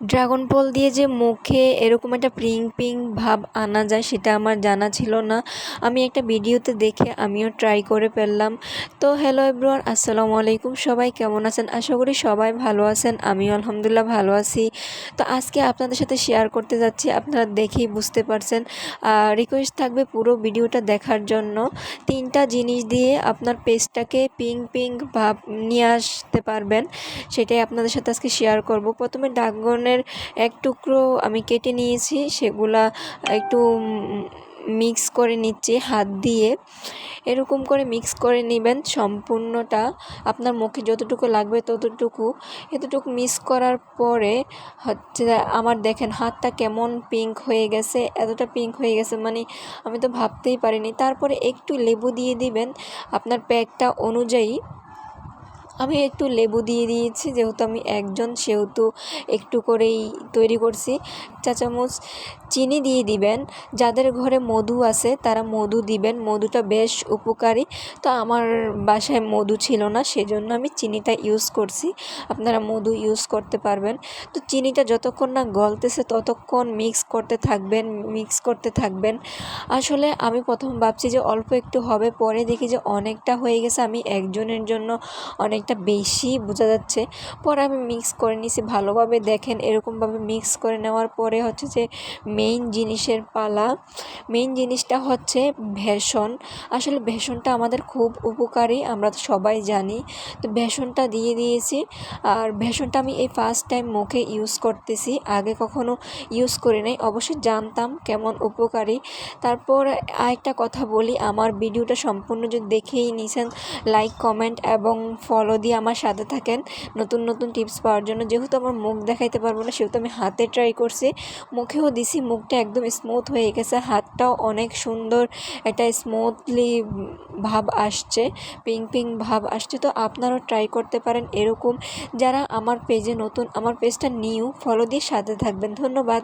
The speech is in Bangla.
ড্রাগন ফল দিয়ে যে মুখে এরকম একটা পিং পিং ভাব আনা যায় সেটা আমার জানা ছিল না। আমি একটা ভিডিওতে দেখে আমিও ট্রাই করে ফেললাম। তো হ্যালো এভরিওয়ান আসসালামু আলাইকুম। সবাই কেমন আছেন? আশা করি সবাই ভালো আছেন। আমিও আলহামদুলিল্লাহ ভালো আছি। তো আজকে আপনাদের সাথে শেয়ার করতে যাচ্ছি। আপনারা দেখেই বুঝতে পারছেন। রিকোয়েস্ট থাকবে পুরো ভিডিওটা দেখার জন্য। তিনটা জিনিস দিয়ে আপনার পেজটাকে পিং পিং ভাব নিয়ে আসতে পারবেন। সেটাই আপনাদের সাথে আজকে শেয়ার করব। প্রথমে ড্রাগনের এক টুকরো আমি কেটে নিয়েছি, সেগুলা একটু মিক্স করে নিচ্ছি হাত দিয়ে। এরকম করে মিক্স করে নেবেন সম্পূর্ণটা। আপনার মুখে যতটুকু লাগবে ততটুকু। এতটুকু মিক্স করার পরে হচ্ছে আমার দেখেন হাতটা কেমন পিঙ্ক হয়ে গেছে, এতটা পিঙ্ক হয়ে গেছে মানে আমি তো ভাবতেই পারিনি। তারপরে একটু লেবু দিয়ে দিবেন। আপনার প্যাকটা অনুযায়ী আমি একটু লেবু দিয়ে দিয়েছি, যেহেতু আমি একজন, সেহেতু একটু করেই তৈরি করছি। চা চামচ চিনি দিয়ে দিবেন। যাদের ঘরে মধু আছে, তারা মধু দিবেন। মধুটা বেশ উপকারী। তো আমার বাসায় মধু ছিল না, সেজন্য আমি চিনিটা ইউজ করছি। আপনারা মধু ইউজ করতে পারবেন। তো চিনিটা যতক্ষণ না গলতেছে, ততক্ষণ মিক্স করতে থাকবেন মিক্স করতে থাকবেন। আসলে আমি প্রথম ভাবছি যে অল্প একটু হবে, পরে দেখি যে অনেকটা হয়ে গেছে। আমি একজনের জন্য অনেকটা বেশি বোঝা যাচ্ছে। পরে আমি মিক্স করে নিছি, ভালোভাবে দেখেন, এরকমভাবে মিক্স করে নেওয়ার পরে হচ্ছে যে মেইন জিনিসের পালা। মেইন জিনিসটা হচ্ছে ভেষণ। আসলে ভেষণটা আমাদের খুব উপকারী, আমরা সবাই জানি। তো ভেষণটা দিয়ে দিয়েছি। আর ভেষণটা আমি এই ফার্স্ট টাইম মুখে ইউজ করতেছি। আগে কখনো ইউজ করি নাই, অবশ্যই জানতাম কেমন উপকারী। তারপর আরেকটা কথা বলি, আমার ভিডিওটা সম্পূর্ণ যদি দেখেই নিছেন লাইক কমেন্ট এবং ফলো দিয়ে আমার সাথে থাকেন, নতুন নতুন টিপস পাওয়ার জন্য, যেহেতু আমার মুখ দেখাইতে পারব না, সেহেতু আমি হাতে ট্রাই করছি। মুখেও দিছি, মুখটা একদম স্মুথ হয়ে গেছে, হাতটাও অনেক সুন্দর একটা স্মুথলি ভাব আসছে পিঙ্ক পিঙ্ক ভাব আসছে। তো আপনারাও ট্রাই করতে পারেন এরকম। যারা আমার পেজে নতুন, আমার পেজটা নিউ ফলো দিয়ে সাথে থাকবেন। ধন্যবাদ।